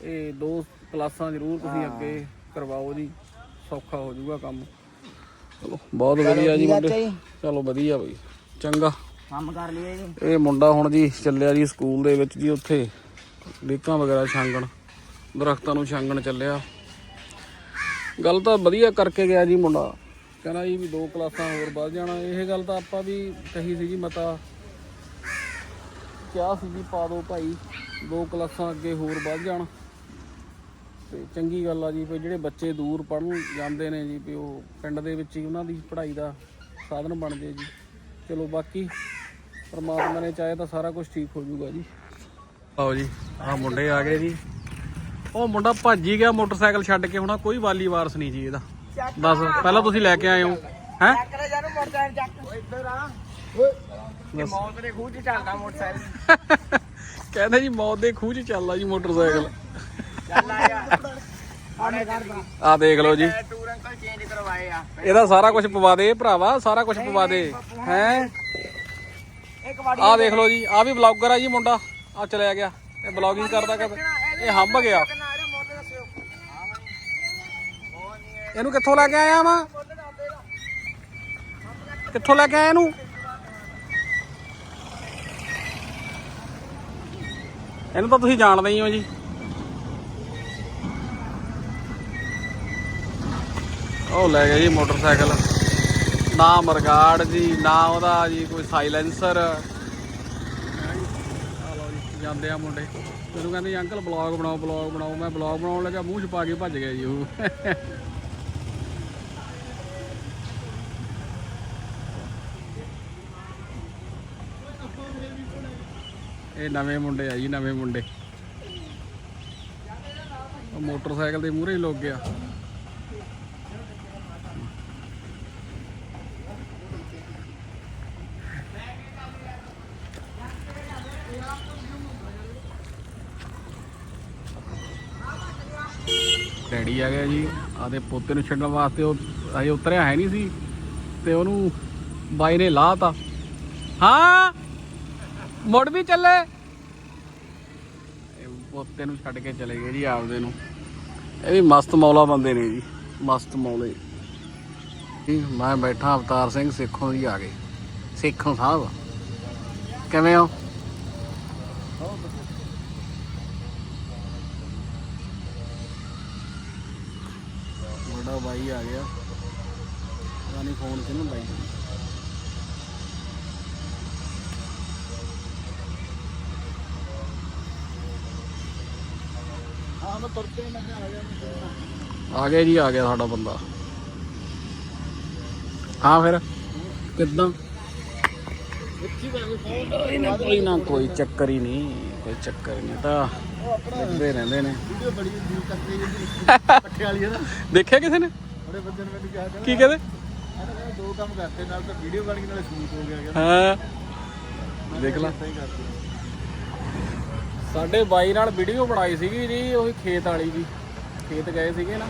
ਇਹ ਦੋ ਕਲਾਸਾਂ ਜ਼ਰੂਰ ਤੁਸੀਂ ਅੱਗੇ ਕਰਵਾਓ ਜੀ ਸੌਖਾ ਹੋ ਜਾਊਗਾ ਕੰਮ। ਚਲੋ ਬਹੁਤ ਵਧੀਆ ਜੀ ਮੁੰਡੇ। ਚਲੋ ਵਧੀਆ ਬਈ ਚੰਗਾ। ਕੰਮ ਕਰ ਲਈਏ ਜੀ। ਇਹ ਮੁੰਡਾ ਹੁਣ ਜੀ ਚੱਲਿਆ ਜੀ ਸਕੂਲ ਦੇ ਵਿੱਚ ਜੀ ਉੱਥੇ ਲੀਕਾਂ ਵਗੈਰਾ ਛਾਂਗਣ ਦਰਖਤਾਂ ਨੂੰ ਛਾਂਗਣ ਚੱਲਿਆ। ਗੱਲ ਤਾਂ ਵਧੀਆ ਕਰਕੇ ਗਿਆ ਜੀ ਮੁੰਡਾ। ਕਹਿੰਦਾ ਜੀ ਵੀ ਦੋ ਕਲਾਸਾਂ ਹੋਰ ਵੱਧ ਜਾਣਾ ਇਹ ਗੱਲ ਤਾਂ ਆਪਾਂ ਵੀ ਕਹੀ ਸੀ ਜੀ ਮਤਾ। ਕਿਹਾ ਸੀ ਜੀ ਪਾ ਦਿਓ ਭਾਈ ਦੋ ਕਲਾਸਾਂ ਅੱਗੇ ਹੋਰ ਵੱਧ ਜਾਣ। ਤੇ ਚੰਗੀ ਗੱਲ ਆ ਜੀ ਵੀ ਜਿਹੜੇ ਬੱਚੇ ਦੂਰ ਪੜਨ ਜਾਂਦੇ ਨੇ ਜੀ ਵੀ ਉਹ ਪਿੰਡ ਦੇ ਵਿੱਚ ਹੀ ਉਹਨਾਂ ਦੀ ਪੜ੍ਹਾਈ ਦਾ ਸਾਧਨ ਬਣ ਜੇ। ਜੀ ਚਲੋ ਬਾਕੀ ਪਰਮਾਤਮਾ ਨੇ ਚਾਹੇ ਤਾਂ ਸਾਰਾ ਕੁਝ ਠੀਕ ਹੋ ਜਾਊਗਾ ਜੀ। ਆਓ ਜੀ ਆਹ ਮੁੰਡੇ ਆ ਗਏ ਜੀ। ਉਹ ਮੁੰਡਾ ਭੱਜ ਹੀ ਗਿਆ ਮੋਟਰਸਾਈਕਲ ਛੱਡ ਕੇ ਹੁਣ ਕੋਈ ਵਾਲੀ ਵਾਰਸ ਨਹੀਂ ਜੀ ਇਹਦਾ। ਦੱਸ ਪਹਿਲਾਂ ਤੁਸੀਂ ਲੈ ਕੇ ਆਏ ਹੋ। ਹੈ? ਕਰੇ ਜਾਨੂੰ ਮੋਟਰਸਾਈਕਲ ਚੱਕ। ਇੱਧਰ ਆ। ਮੌਤ ਦੇ ਖੂਹ ਚ ਚੱਲਦਾ ਮੋਟਰਸਾਈਕਲ। ਕਹਿੰਦੇ ਜੀ ਮੌਤ ਦੇ ਖੂਹ 'ਚ ਚੱਲਦਾ ਜੀ ਮੋਟਰਸਾਈਕਲ। ਚੱਲ ਆ ਦੇਖ ਲਓ ਜੀ। ਟੂਰ ਅੰਕਲ ਚੇਂਜ ਕਰਵਾਏ ਆ। ਇਹਦਾ ਸਾਰਾ ਕੁਝ ਪਵਾ ਦੇ ਭਰਾਵਾ ਸਾਰਾ ਕੁਝ ਪਵਾ ਦੇ। ਹੈ? ਆ ਦੇਖ ਲਓ ਜੀ ਆ ਵੀ ਬਲੌਗਰ ਆ ਜੀ ਮੁੰਡਾ। ਆ ਚਲਿਆ ਗਿਆ। ਇਹ ਬਲੌਗਿੰਗ ਕਰਦਾ ਕਰਦਾ। ਇਹ ਹੰਬ ਗਿਆ। ਇਹਨੂੰ ਕਿੱਥੋਂ ਲੈ ਕੇ ਆਇਆ ਵਾ? ਕਿੱਥੋਂ ਲੈ ਕੇ ਆਇਆ ਇਹਨੂੰ? ਇਹਨੂੰ ਤਾਂ ਤੁਸੀਂ ਜਾਣਦੇ ਹੀ ਹੋ ਜੀ। ਉਹ ਲੈ ਗਿਆ ਜੀ ਮੋਟਰਸਾਈਕਲ। ਨਾ ਮਰਗਾੜ ਜੀ, ਨਾ ਉਹਦਾ ਜੀ ਕੋਈ ਸਾਇਲੈਂਸਰ ਜਾਂਦੇ ਆ ਮੁੰਡੇ। ਮੈਨੂੰ ਕਹਿੰਦੇ, ਅੰਕਲ ਬਲੌਗ ਬਣਾਓ ਬਲੌਗ ਬਣਾਓ। ਮੈਂ ਬਲੌਗ ਬਣਾਉਣ ਲੱਗਾ ਮੂੰਹ ਛਪਾ ਕੇ ਭੱਜ ਗਿਆ ਜੀ ਉਹ। ਇਹ ਨਵੇਂ ਮੁੰਡੇ ਆ ਜੀ, ਨਵੇਂ ਮੁੰਡੇ। ਮੋਟਰਸਾਈਕਲ ਦੇ ਮੂਹਰੇ ਹੀ ਲੁੱਕ ਗਿਆ। ਡੈਡੀ ਆ ਗਿਆ ਜੀ, ਆਦੇ ਪੋਤੇ ਨੂੰ ਛੱਡਣ ਵਾਸਤੇ ਉਹ ਅਜੇ ਉਤਰਿਆ ਹੈ ਨਹੀਂ ਸੀ, ਤੇ ਉਹਨੂੰ ਬਾਈ ਨੇ ਲਾਤਾ। ਹਾਂ, ਮੁੜ ਵੀ ਚੱਲੇ। ਪੋਤੇ ਨੂੰ ਛੱਡ ਕੇ ਚਲੇ ਗਏ ਜੀ ਆਪਦੇ ਨੂੰ। ਇਹ ਵੀ ਮਸਤ ਮੌਲਾ ਬੰਦੇ ਨੇ ਜੀ, ਮਸਤ ਮੌਲੇ। ਮੈਂ ਬੈਠਾ ਅਵਤਾਰ ਸਿੰਘ ਸਿੱਖੋਂ ਜੀ ਆ ਗਏ ਸਿੱਖੋਂ ਸਾਹਿਬ। ਕਿਵੇਂ ਹੋ? ਬਾਈ ਆ। ਗਿਆ ਪਤਾ ਨਹੀਂ ਫੋਨ ਕਿਹਨੂੰ ਲਾਈ ਹਾਂ ਮੈਂ ਤੁਰਤੇ ਮੈਂ ਆ ਗਿਆ ਆ ਗਿਆ। ਜੀ ਆ ਗਿਆ ਸਾਡਾ ਬੰਦਾ। ਹਾਂ ਫਿਰ? ਕਿੱਦਾਂ? ਕੋਈ ਨਾ ਕੋਈ ਨਾ ਕੋਈ ਚੱਕਰ ਹੀ ਨਹੀਂ ਕੋਈ ਚੱਕਰ ਹੀ ਨਹੀਂ ਤਾਂ ਲਿਖਦੇ ਰਹਿੰਦੇ ਨੇ। ਵੀਡੀਓ ਬੜੀ ਦੂਰ ਤੱਕ ਜੀ ਪੱਠੇ ਵਾਲੀ ਹੈ ਨਾ। ਦੇਖਿਆ ਕਿਸੇ ਨੇ? ਬੜੇ ਬੰਦੇ ਨੇ ਮੈਨੂੰ ਕਿਹਾ ਕੀ ਕਹਿੰਦੇ? ਕਹਿੰਦਾ ਦੋ ਕੰਮ ਕਰਤੇ ਨਾਲ ਤਾਂ ਵੀਡੀਓ ਬਣ ਗਈ ਨਾਲੇ ਸ਼ੂਟ ਹੋ ਗਿਆ ਹਾਂ। ਦੇਖ ਲਾ। ਸਹੀ ਕਰਤੇ। ਸਾਡੇ ਬਾਈ ਨਾਲ ਵੀਡੀਓ ਬਣਾਈ ਸੀਗੀ ਜੀ ਉਹੀ ਖੇਤ ਵਾਲੀ ਜੀ। ਖੇਤ ਗਏ ਸੀਗੇ ਨਾ।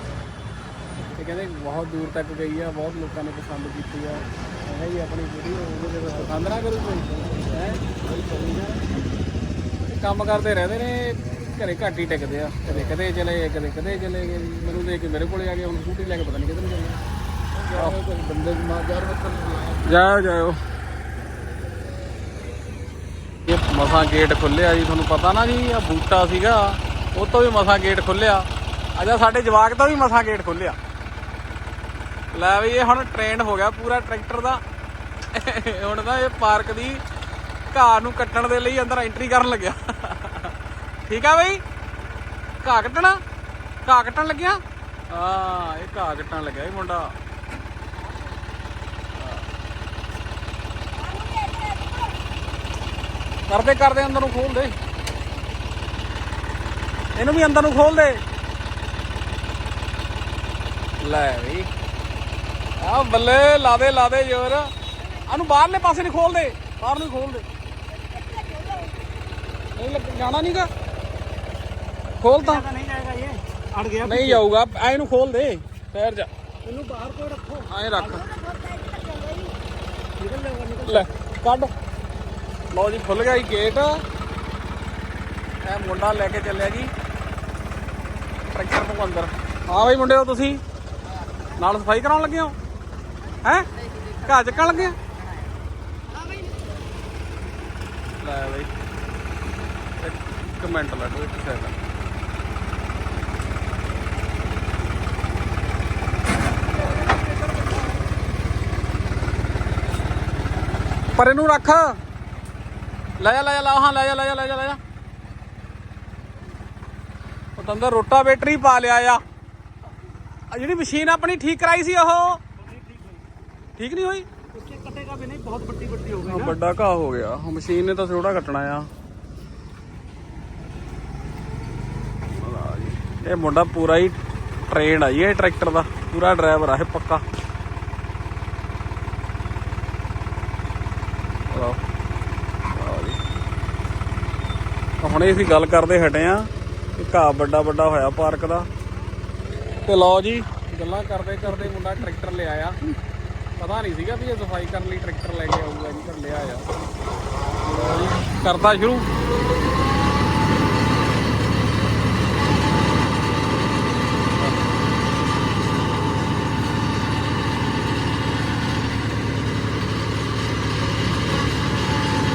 ਤੇ ਕਹਿੰਦੇ ਬਹੁਤ ਦੂਰ ਤੱਕ ਗਈ ਆ ਬਹੁਤ ਲੋਕਾਂ ਨੇ ਪਸੰਦ ਕੀਤੀ ਆ। ਇਹ ਜੀ ਆਪਣੀ ਵੀਡੀਓ ਉਹਦੇ ਤੇ ਪਸੰਦ ਨਾ ਕਰੂ ਕੋਈ। ਹੈ? ਕੰਮ ਕਰਦੇ ਰਹਿੰਦੇ ਨੇ। ਘਰੇ ਘੱਟ ਹੀ ਟਿਕਦੇ ਆ। ਕਦੇ ਕਦੇ ਚਲੇ ਗਏ ਕਦੇ ਕਦੇ ਚਲੇ ਗਏ। ਜੀ। ਮੈਨੂੰ ਦੇਖ ਕੇ ਮੇਰੇ ਕੋਲੇ ਆ ਗਏ ਹੁਣ ਸਕੂਟੀ ਲੈ ਕੇ ਪਤਾ ਨਹੀਂ ਕਿੱਧਰ ਨੂੰ ਚੱਲੇ। ਆਹ ਕੋਈ ਬੰਦੇ ਦੀ ਮਾਂ ਯਾਰ ਮਤਲਬ ਜਾਓ ਜਾਓ। ਇਹ ਮਸਾਂ ਗੇਟ ਖੁੱਲਿਆ ਜੀ ਤੁਹਾਨੂੰ ਪਤਾ ਨਾ ਜੀ ਆ ਬੂਟਾ ਸੀਗਾ ਉਹ ਤੋਂ ਵੀ ਮਸਾਂ ਗੇਟ ਖੁੱਲਿਆ ਅਜਾ ਸਾਡੇ ਜਵਾਕ ਤੋਂ ਵੀ ਮਸਾਂ ਗੇਟ ਖੁੱਲਿਆ ਲੈ ਵੀ ਇਹ ਹੁਣ ਟ੍ਰੈਂਡ ਹੋ ਗਿਆ ਪੂਰਾ ਟਰੈਕਟਰ ਦਾ। ਹੁਣ ਤਾਂ ਇਹ ਪਾਰਕ ਦੀ ਘਾਹ ਨੂੰ ਕੱਟਣ ਦੇ ਲਈ ਅੰਦਰ ਐਂਟਰੀ ਕਰਨ ਲੱਗਿਆ। ਠੀਕ ਆ ਬਈ? ਘਾਹ ਕੱਟਣਾ? ਘਾਹ ਕੱਟਣ ਲੱਗਿਆ? ਹਾਂ ਇਹ ਘਾਹ ਕੱਟਣ ਲੱਗਿਆ ਇਹ ਮੁੰਡਾ। ਕਰਦੇ ਕਰਦੇ ਅੰਦਰ ਨੂੰ ਖੋਲ ਦੇ। ਇਹਨੂੰ ਵੀ ਅੰਦਰ ਨੂੰ ਖੋਲ ਦੇ। ਲੈ ਵੀ ਆ ਬੱਲੇ ਲਾ ਦੇ ਲਾ ਦੇ ਜ਼ੋਰ। ਆਨੂੰ ਬਾਹਰਲੇ ਪਾਸੇ ਨਹੀਂ ਖੋਲ ਦੇ ਬਾਹਰ ਨੂੰ ਖੋਲ ਦੇ। ਨਹੀਂ ਲੱਗ ਜਾਣਾ ਨਹੀਂਗਾ ਖੋਲ ਤਾਂ। ਨਹੀਂ ਜਾਏਗਾ ਇਹ। ਅੜ ਗਿਆ ਨਹੀਂ ਜਾਊਗਾ ਐ ਇਹਨੂੰ ਖੋਲ ਦੇ। ਪੈਰ ਜਾ। ਇਹਨੂੰ ਬਾਹਰ ਕੋਈ ਰੱਖੋ। ਐ ਰੱਖ। ਨਿਕਲ ਜਾਊਗਾ ਨਿਕਲ ਲੈ ਕੱਢ। ਲਓ ਜੀ ਖੁੱਲ ਗਿਆ ਜੀ ਗੇਟ ਇਹ ਮੁੰਡਾ ਲੈ ਕੇ ਚੱਲਿਆ ਜੀ। ਟਰੈਕਟਰ ਤੋਂ ਅੰਦਰ। ਹਾਂ ਬਈ ਮੁੰਡਿਓ ਤੁਸੀਂ? ਨਾਲ ਸਫ਼ਾਈ ਕਰਾਉਣ ਲੱਗੇ ਹੋ? ਹੈ? ਘਾਹ ਚੱਕਣ ਲੱਗੇ ਹੋ? ਲੈ ਬਈ। ਇੱਕ ਮਿੰਟ ਲੱਗੋ ਇੱਕ ਸੈਕਿੰਡ ਪਰ ਇਹਨੂੰ ਰੱਖ ਲੈ ਜਾ ਲੈ ਜਾ ਲਾ ਹਾਂ ਲੈ ਜਾ ਲੈ ਜਾ ਲੈ ਜਾ ਲੈ ਜਾ ਉਹ ਤਾਂ ਅੰਦਰ ਰੋਟਾ ਬੈਟਰੀ ਪਾ ਲਿਆ ਆ ਆ ਜਿਹੜੀ ਮਸ਼ੀਨ ਆਪਣੀ ਠੀਕ ਕਰਾਈ ਸੀ ਉਹ ਠੀਕ ਨਹੀਂ ਹੋਈ कटेगा भी नहीं बहुत बड्डी बड्डी हो ਆਹ ਵੱਡਾ ਘਾਹ ਹੋ ਗਿਆ ਹੁਣ ਮਸ਼ੀਨ ਨੇ ਤਾਂ ਥੋੜਾ ਕੱਟਣਾ ਆ ਲਓ ਜੀ। ਇਹ ਮੁੰਡਾ ਪੂਰਾ ਹੀ ਟ੍ਰੇਨ ਆ ਜੀ ਇਹ ਟਰੈਕਟਰ ਦਾ ਪੂਰਾ ਡਰਾਈਵਰ ਆ ਇਹ ਪੱਕਾ ਹੁਣੇ ਅਸੀਂ ਗੱਲ ਕਰਦੇ ਹਟੇ ਆ ਕਿ ਘਾਹ ਵੱਡਾ ਵੱਡਾ ਹੋਇਆ ਪਾਰਕ ਦਾ। ਤੇ ਲਓ ਜੀ ਗੱਲਾਂ ਕਰਦੇ ਕਰਦੇ ਮੁੰਡਾ ਟਰੈਕਟਰ ਲਿਆ ਆ ਪਤਾ ਨਹੀਂ ਸੀਗਾ ਵੀ ਇਹ ਸਫ਼ਾਈ ਕਰਨ ਲਈ ਟਰੈਕਟਰ ਲੈ ਕੇ ਆਊਗਾ ਜੀ ਪਰ ਲਿਆ ਆ। ਲਓ ਜੀ, ਕਰਦਾ ਸ਼ੁਰੂ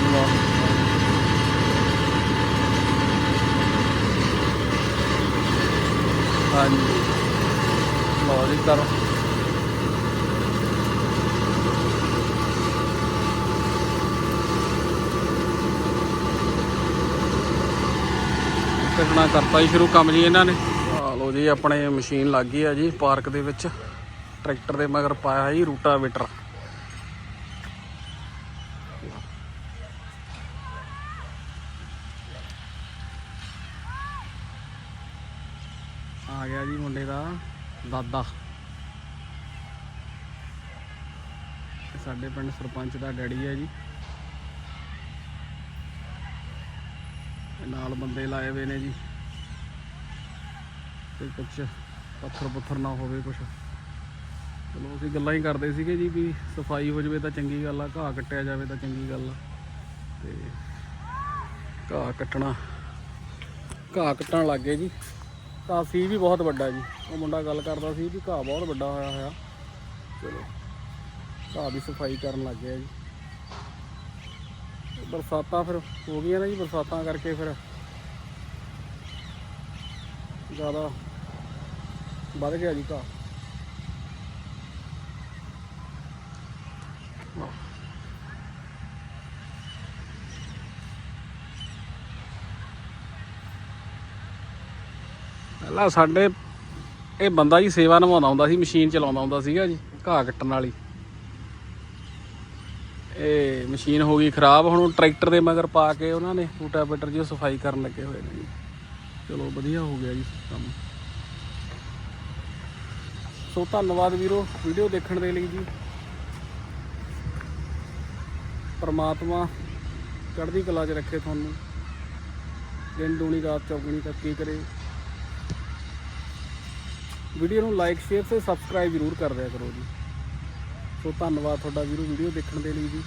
ਲਓ। ਹਾਂਜੀ ਲਓ ਜੀ ਕਰੋ। ਕੱਢਣਾ ਕਰਤਾ ਹੀ ਸ਼ੁਰੂ ਕੰਮ ਜੀ ਇਹਨਾਂ ਨੇ। ਆ ਲਓ ਜੀ, ਆਪਣੇ ਮਸ਼ੀਨ ਲੱਗ ਗਈ ਆ ਜੀ, ਪਾਰਕ ਦੇ ਵਿੱਚ। ਟਰੈਕਟਰ ਦੇ ਮਗਰ ਪਾਇਆ ਜੀ ਰੂਟਾਵੇਟਰ ਆ ਗਿਆ ਜੀ ਮੁੰਡੇ ਦਾ ਦਾਦਾ ਸਾਡੇ ਪਿੰਡ ਸਰਪੰਚ ਦਾ ਡੈਡੀ ਹੈ ਜੀ। ਨਾਲ ਬੰਦੇ ਲਾਏ ਹੋਏ ਨੇ ਜੀ। ਤੇ ਕੁਛ ਪੱਥਰ ਪੁੱਥਰ ਨਾ ਹੋਵੇ ਕੁਛ। ਚਲੋ, ਅਸੀਂ ਗੱਲਾਂ ਹੀ ਕਰਦੇ ਸੀਗੇ ਜੀ ਵੀ ਸਫ਼ਾਈ ਹੋ ਜਾਵੇ ਤਾਂ ਚੰਗੀ ਗੱਲ ਆ, ਘਾਹ ਕੱਟਿਆ ਜਾਵੇ ਤਾਂ ਚੰਗੀ ਗੱਲ ਆ। ਤੇ ਘਾਹ ਕੱਟਣਾ, ਘਾਹ ਕੱਟਣ ਲੱਗ ਗਏ ਜੀ। ਘਾਹ ਸੀ ਵੀ ਬਹੁਤ ਵੱਡਾ ਜੀ। ਉਹ ਮੁੰਡਾ ਗੱਲ ਕਰਦਾ ਸੀ ਵੀ ਘਾਹ ਬਹੁਤ ਵੱਡਾ ਹੋਇਆ ਹੋਇਆ। ਚਲੋ, ਘਾਹ ਦੀ ਸਫ਼ਾਈ ਕਰਨ ਲੱਗ ਗਿਆ ਜੀ। ਬਰਸਾਤਾਂ ਫਿਰ ਹੋ ਗਈਆਂ ਨਾ ਜੀ, ਬਰਸਾਤਾਂ ਕਰਕੇ ਫਿਰ ਜ਼ਿਆਦਾ ਵੱਧ ਗਿਆ ਜੀ ਘਾਹ। ਪਹਿਲਾਂ ਸਾਡੇ ਇਹ ਬੰਦਾ ਜੀ ਸੇਵਾ ਨਿਭਾਉਂਦਾ ਹੁੰਦਾ ਸੀ, ਮਸ਼ੀਨ ਚਲਾਉਂਦਾ ਹੁੰਦਾ ਸੀਗਾ ਜੀ, ਘਾਹ ਕੱਟਣ ਵਾਲੀ। ਇਹ ਮਸ਼ੀਨ ਹੋ ਗਈ ਖਰਾਬ, ਹੁਣ ਟਰੈਕਟਰ ਦੇ ਮਗਰ ਪਾ ਕੇ ਉਹਨਾਂ ਨੇ ਰੂਟਾਵੇਟਰ ਜੀ ਉਹ ਸਫ਼ਾਈ ਕਰਨ ਲੱਗੇ ਹੋਏ ਨੇ ਜੀ। ਚਲੋ ਵਧੀਆ ਹੋ ਗਿਆ ਜੀ ਕੰਮ। ਸੋ ਧੰਨਵਾਦ ਵੀਰੋ, ਵੀਡੀਓ ਦੇਖਣ ਦੇ ਲਈ ਜੀ। ਪਰਮਾਤਮਾ ਚੜ੍ਹਦੀ ਕਲਾ 'ਚ ਰੱਖੇ ਤੁਹਾਨੂੰ। ਦਿਨ, ਦੂਣੀ, ਰਾਤ, ਚੌਗਣੀ ਤੱਕ ਕਰੇ। ਵੀਡੀਓ ਨੂੰ ਲਾਈਕ, ਸ਼ੇਅਰ ਤੇ ਸਬਸਕ੍ਰਾਈਬ ਜ਼ਰੂਰ ਕਰ ਦਿਆ ਕਰੋ ਜੀ। ਸੋ ਧੰਨਵਾਦ ਤੁਹਾਡਾ ਵੀਰੋ ਵੀਡੀਓ ਦੇਖਣ ਦੇ ਲਈ ਜੀ।